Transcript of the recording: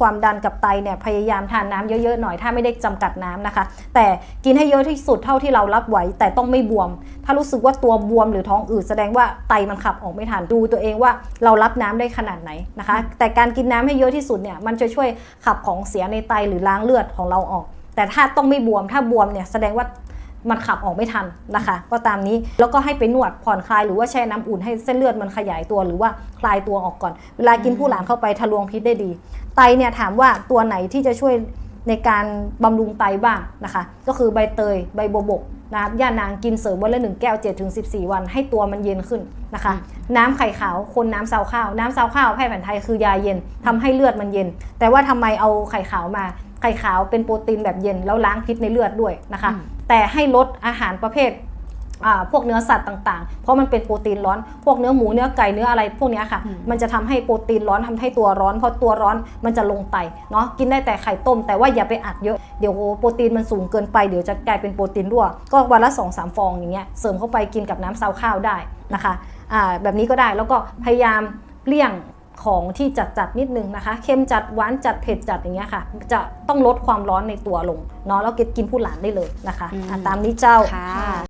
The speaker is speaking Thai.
ความดันกับไตเนี่ยพยายามทานน้ำเยอะๆหน่อยถ้าไม่ได้จำกัดน้ำนะคะ แต่กินให้เยอะที่สุดเท่าที่เรารับไหวแต่ต้องไม่บวม ถ้ารู้สึกว่าตัวบวมหรือท้องอืดแสดงว่าไตมันขับออกไม่ทันดูตัวเองว่าเรารับน้ำได้ขนาดไหนนะคะ แต่การกินน้ำให้เยอะที่สุดเนี่ยมันจะช่วยขับของเสียในไตหรือล้างเลือดของเราออก แต่ถ้าต้องไม่บวมถ้าบวมเนี่ยแสดงว่า มันขับออกไม่ทันนะคะ ก็ตามนี้แล้วก็ให้ไปนวดผ่อนคลายหรือว่าแช่น้ำอุ่นให้เส้นเลือดมันขยายตัวหรือว่าคลายตัวออกก่อน เวลากินผู้หลานเข้าไปทะลวงพิษได้ดี ไตเนี่ยถามว่าตัวไหนที่จะช่วยในการบำรุงไตบ้างนะคะ ก็คือใบเตยใบโบวบกนะครับย่านางกินเสริมวันละหนึ่งแก้ว7ถึง14วัน ให้ตัวมันเย็นขึ้นนะคะ น้ำไข่ขาวคนน้ำซาวข้าว น้ำซาวข้าวแพทย์แผนไทยคือยาเย็นทำให้เลือดมันเย็น แต่ว่าทำไมเอาไข่ขาวมาไข่ขาวเป็นโปรตีนแบบเย็นแล้วล้างพิษในเลือดด้วยนะคะ แต่ให้ลดอาหารประเภทอ่าพวกเนื้อสัตว์ต่างๆ เพราะมันเป็นโปรตีนร้อน พวกเนื้อหมูเนื้อไก่เนื้ออะไรพวกเนี้ยค่ะอืมมันจะทำให้โปรตีนร้อนทำให้ตัวร้อนพอตัวร้อนมันจะลงไตเนาะ กินได้แต่ไข่ต้ม แต่ว่าอย่าไปอัดเยอะ เดี๋ยวโปรตีนมันสูงเกินไป เดี๋ยวจะกลายเป็นโปรตีนรั่ว ก็วันละ2อสฟองอย่างเงี้ย เสริมเข้าไปกินกับน้ำซาวข้าวได้นะคะอ่าแบบนี้ก็ได้ แล้วก็พยายามเลี่ยง ของที่จัดจัดๆนิดนึงนะคะเค็มจัดหวานจัดเผ็ดจัดอย่างเงี้ยค่ะ จะต้องลดความร้อนในตัวลงเนาะแล้วกินผู้หลานได้เลยนะคะอืมอะตามนี้เจ้าค่ะ